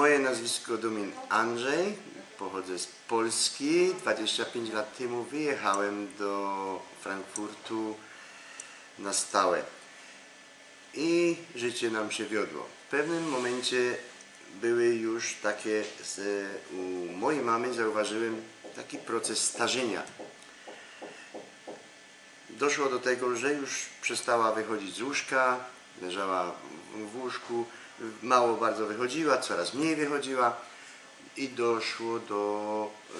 Moje nazwisko Domin Andrzej, pochodzę z Polski. 25 lat temu wyjechałem do Frankfurtu na stałe. I życie nam się wiodło. W pewnym momencie były już takie, u mojej mamy zauważyłem taki proces starzenia. Doszło do tego, że już przestała wychodzić z łóżka, leżała w łóżku, mało bardzo wychodziła, coraz mniej wychodziła i doszło do e,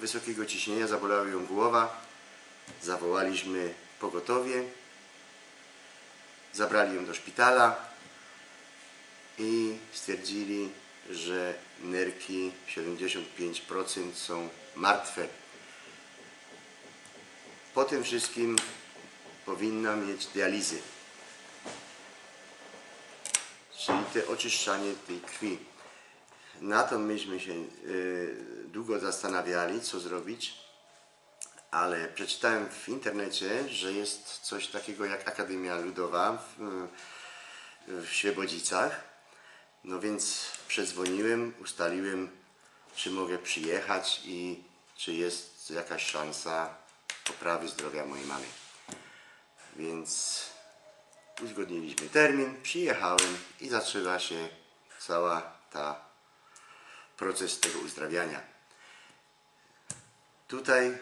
wysokiego ciśnienia, zabolała ją głowa. Zawołaliśmy pogotowie, zabrali ją do szpitala i stwierdzili, że nerki 75% są martwe. Po tym wszystkim powinna mieć dializy, czyli te oczyszczanie tej krwi. Na to myśmy się y, długo zastanawiali, co zrobić, ale przeczytałem w internecie, że jest coś takiego jak Akademia Ludowa w, w Świebodzicach. No więc przedzwoniłem, ustaliłem, czy mogę przyjechać i czy jest jakaś szansa poprawy zdrowia mojej mamy. Więc uzgodniliśmy termin, przyjechałem i zaczęła się cała ta proces tego uzdrawiania. Tutaj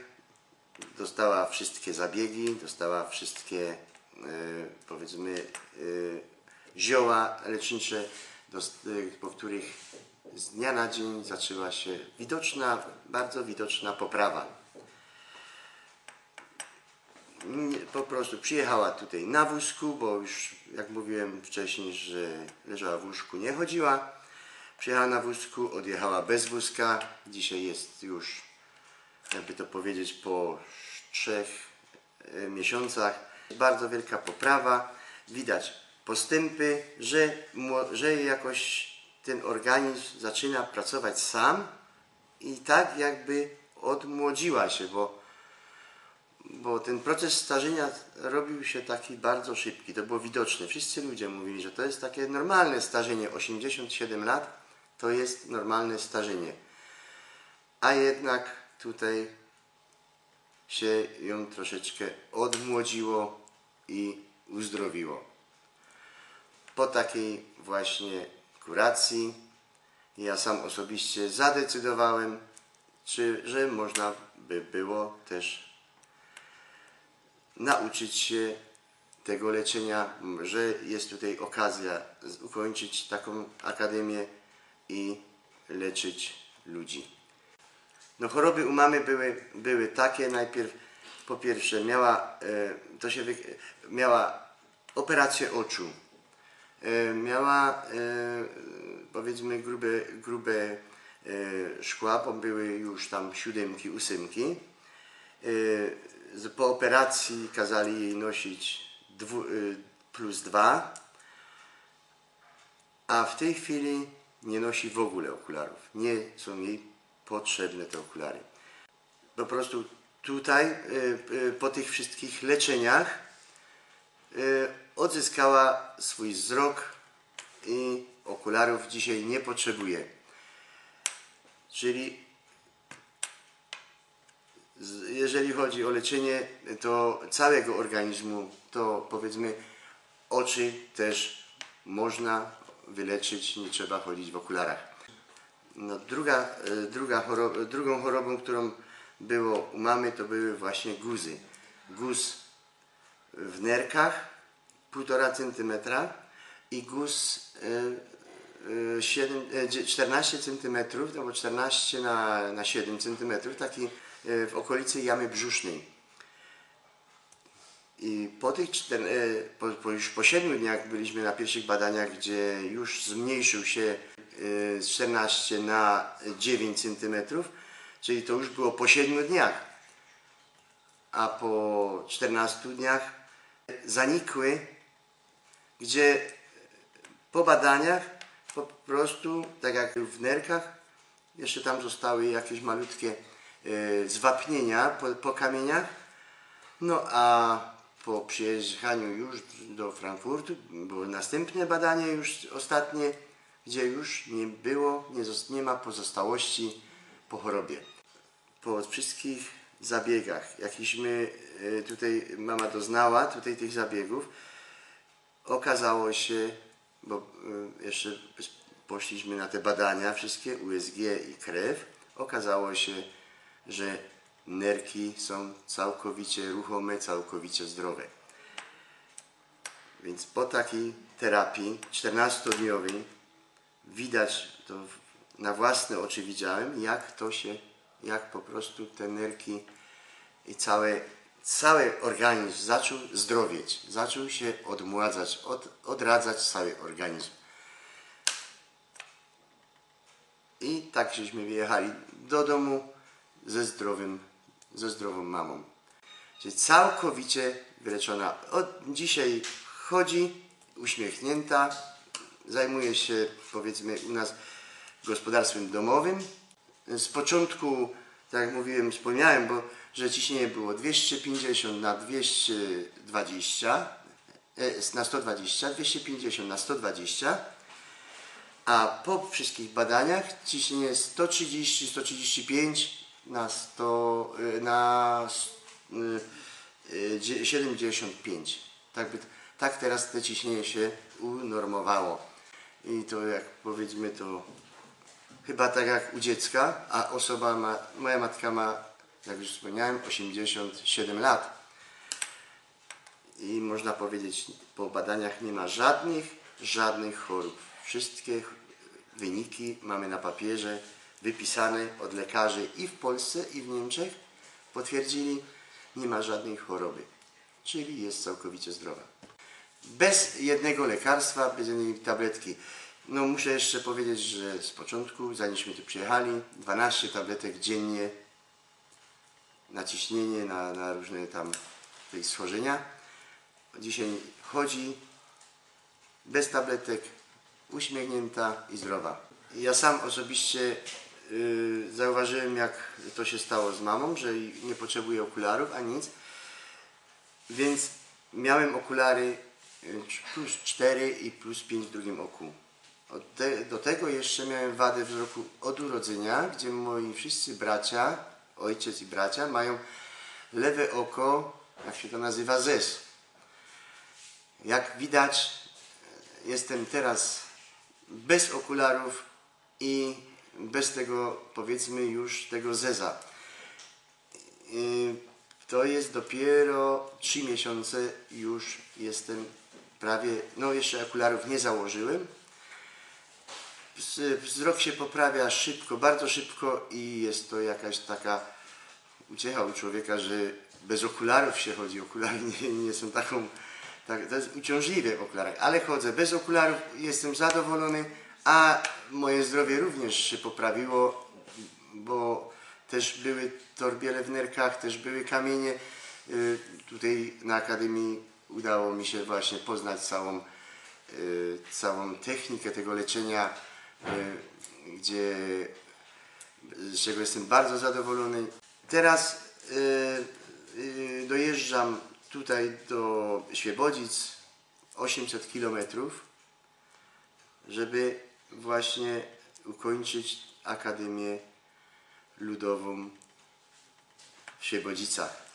dostała wszystkie zabiegi, dostała wszystkie e, powiedzmy e, zioła lecznicze, e, po których z dnia na dzień zaczęła się widoczna, bardzo widoczna poprawa. Po prostu przyjechała tutaj na wózku, bo już jak mówiłem wcześniej, że leżała w łóżku, nie chodziła. Przyjechała na wózku, odjechała bez wózka. Dzisiaj jest już, jakby to powiedzieć, po trzech e, miesiącach. Bardzo wielka poprawa. Widać postępy, że, że jakoś ten organizm zaczyna pracować sam i tak jakby odmłodziła się, bo bo ten proces starzenia robił się taki bardzo szybki, to było widoczne. Wszyscy ludzie mówili, że to jest takie normalne starzenie. 87 lat to jest normalne starzenie. A jednak tutaj się ją troszeczkę odmłodziło i uzdrowiło. Po takiej właśnie kuracji ja sam osobiście zadecydowałem, czy, że można by było też nauczyć się tego leczenia, że jest tutaj okazja ukończyć taką akademię i leczyć ludzi. No choroby u mamy były, były takie, najpierw po pierwsze miała, e, to się wy, miała operację oczu, e, miała e, powiedzmy grube, grube szkła, bo były już tam siódemki, ósemki. Po operacji kazali jej nosić dwu, y, plus a w tej chwili nie nosi w ogóle okularów. Nie są jej potrzebne te okulary. Po prostu tutaj y, y, po tych wszystkich leczeniach odzyskała swój wzrok i okularów dzisiaj nie potrzebuje. Czyli jeżeli chodzi o leczenie to całego organizmu, to powiedzmy oczy też można wyleczyć, nie trzeba chodzić w okularach. No, druga, e, druga choroba, drugą chorobą, którą było u mamy, to były właśnie guzy. Guz w nerkach 1,5 cm i guz e, e, 7, e, dzie- 14 cm, no bo 14 na, na 7 cm, taki w okolicy jamy brzusznej. I po tych czter, e, po, po już po 7 dniach byliśmy na pierwszych badaniach, gdzie już zmniejszył się e, z 14 na 9 cm, czyli to już było po 7 dniach. A po 14 dniach zanikły, gdzie po badaniach po prostu, tak jak w nerkach, jeszcze tam zostały jakieś malutkie e, zwapnienia po, po kamieniach. No a po przyjechaniu już do Frankfurtu było następne badanie, już ostatnie, gdzie już nie było, nie, nie ma pozostałości po chorobie. Po wszystkich zabiegach, jakiśmy e, tutaj mama doznała tutaj tych zabiegów, okazało się, bo y, jeszcze poszliśmy na te badania, wszystkie USG i krew, okazało się, że nerki są całkowicie ruchome, całkowicie zdrowe. Więc po takiej terapii 14-dniowej widać to na własne oczy widziałem, jak to się, jak po prostu te nerki i cały, cały organizm zaczął zdrowieć, zaczął się odmładzać, od, odradzać cały organizm. I tak żeśmy wyjechali do domu zdrowym, ze zdrową mamą. Czyli całkowicie wyleczona. Od dzisiaj chodzi uśmiechnięta, zajmuje się powiedzmy u nas gospodarstwem domowym. Z początku, tak jak mówiłem, wspomniałem, bo że ciśnienie było 250 na 220, e, na 120, 250 na 120, a po wszystkich badaniach ciśnienie 130, 135 na 100, y, na s- y, y, 75. Tak, by, tak teraz to ciśnienie się unormowało. I to jak powiedzmy to chyba tak jak u dziecka, a osoba ma, moja matka ma, jak już wspomniałem, 87 lat. I można powiedzieć, po badaniach nie ma żadnych, żadnych chorób. Wszystkie wyniki mamy na papierze, wypisane od lekarzy i w Polsce, i w Niemczech. Potwierdzili, nie ma żadnej choroby. Czyli jest całkowicie zdrowa. Bez jednego lekarstwa, bez jednej tabletki. No muszę jeszcze powiedzieć, że z początku, zanieśmy tu przyjechali, 12 tabletek dziennie na ciśnienie, na, na różne tam tej schorzenia. Dzisiaj chodzi bez tabletek, uśmiechnięta i zdrowa. Ja sam osobiście y, zauważyłem, jak to się stało z mamą, że nie potrzebuje okularów ani nic. Więc miałem okulary y, plus 4 i plus 5 w drugim oku. Do tego jeszcze miałem wadę wzroku od urodzenia, gdzie moi wszyscy bracia, ojciec i bracia mają lewe oko, jak się to nazywa, zes. Jak widać, jestem teraz bez okularów i bez tego, powiedzmy, już tego zeza. Yy, To jest dopiero 3 miesiące, już jestem prawie, no jeszcze okularów nie założyłem. Wz- Wzrok się poprawia szybko, bardzo szybko i jest to jakaś taka uciecha u człowieka, że bez okularów się chodzi. Okulary nie, nie są taką, tak, to jest uciążliwe w okularach, ale chodzę bez okularów, jestem zadowolony, a moje zdrowie również się poprawiło, bo też były torbiele w nerkach, też były kamienie. Y, Tutaj na Akademii udało mi się właśnie poznać całą, y, całą technikę tego leczenia, y, gdzie z czego jestem bardzo zadowolony. Teraz dojeżdżam tutaj do Świebodzic 800 kilometrów, żeby właśnie ukończyć Akademię Ludową w Świebodzicach.